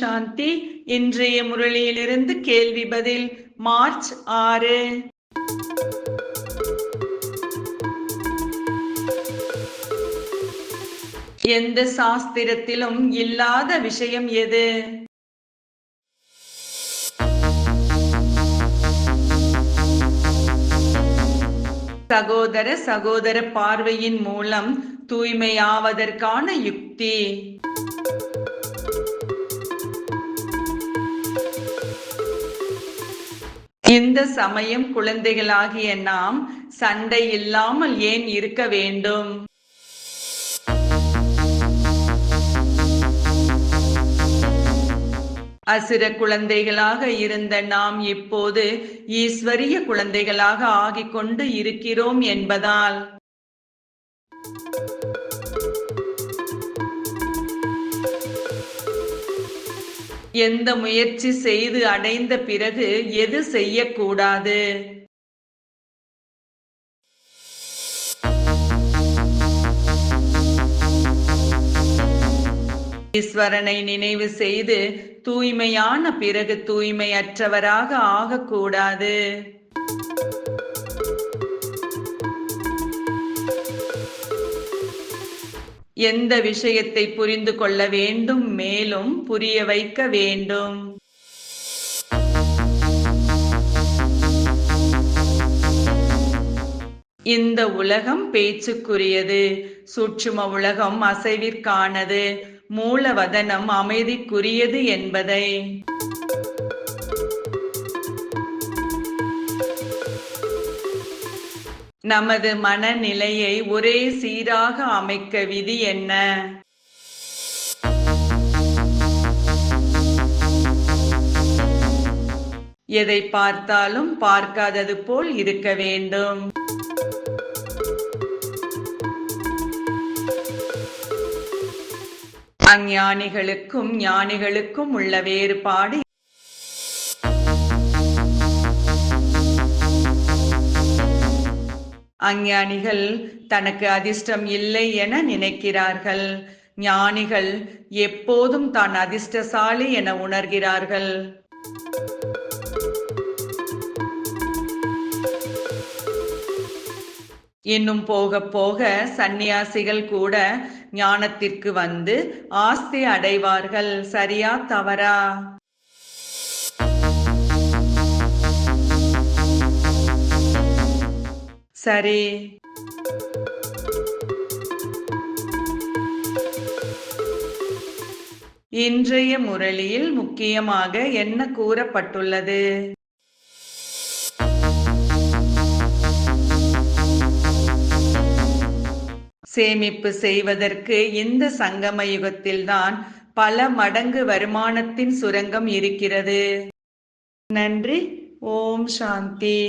சாந்தி இன்றைய முரளியிலிருந்து கேள்வி பதில் மார்ச் ஆறு. எந்த சாஸ்திரத்திலும் இல்லாத விஷயம் எது? சகோதர சகோதர பார்வையின் மூலம் தூய்மையாவதற்கான யுக்தி. இந்த சமயம் குழந்தைகளாகிய நாம் சண்டை இல்லாமல் ஏன் இருக்க வேண்டும்? அசுர குழந்தைகளாக இருந்த நாம் இப்போது ஈஸ்வரிய குழந்தைகளாக ஆகிக் கொண்டு இருக்கிறோம் என்பதால். எந்த முயற்சி செய்து அடைந்த பிறகு எது செய்யக்கூடாது? ஈஸ்வரனை நினைவு செய்து தூய்மையான பிறகு தூய்மையற்றவராக ஆகக்கூடாது. எந்த விஷயத்தை புரிந்து கொள்ள வேண்டும் மேலும் புரிய வைக்க வேண்டும். இந்த உலகம் பேச்சுக்குரியது சூட்சும உலகம் அசைவிற்கானது மூலவதனம் அமைதிக்குரியது என்பதை. நமது மனநிலையை ஒரே சீராக அமைக்க விதி என்ன? எதை பார்த்தாலும் பார்க்காதது போல் இருக்க வேண்டும். அஞ்ஞானிகளுக்கும் ஞானிகளுக்கும் உள்ள வேறுபாடு அஞ்ஞானிகள் தனக்கு அதிர்ஷ்டம் இல்லை என நினைக்கிறார்கள். ஞானிகள் எப்போதும் தான் அதிர்ஷ்டசாலி என உணர்கிறார்கள். இன்னும் போக போக சந்நியாசிகள் கூட ஞானத்திற்கு வந்து ஆஸ்தி அடைவார்கள். சரியா தவறா? சரி. இன்றைய முரளியில் முக்கியமாக என்ன கூறப்பட்டுள்ளது? சேமிப்பு செய்வதற்கு இந்த சங்கம யுகத்தில்தான் பல மடங்கு வருமானத்தின் சுரங்கம் இருக்கிறது. நன்றி. ஓம் சாந்தி.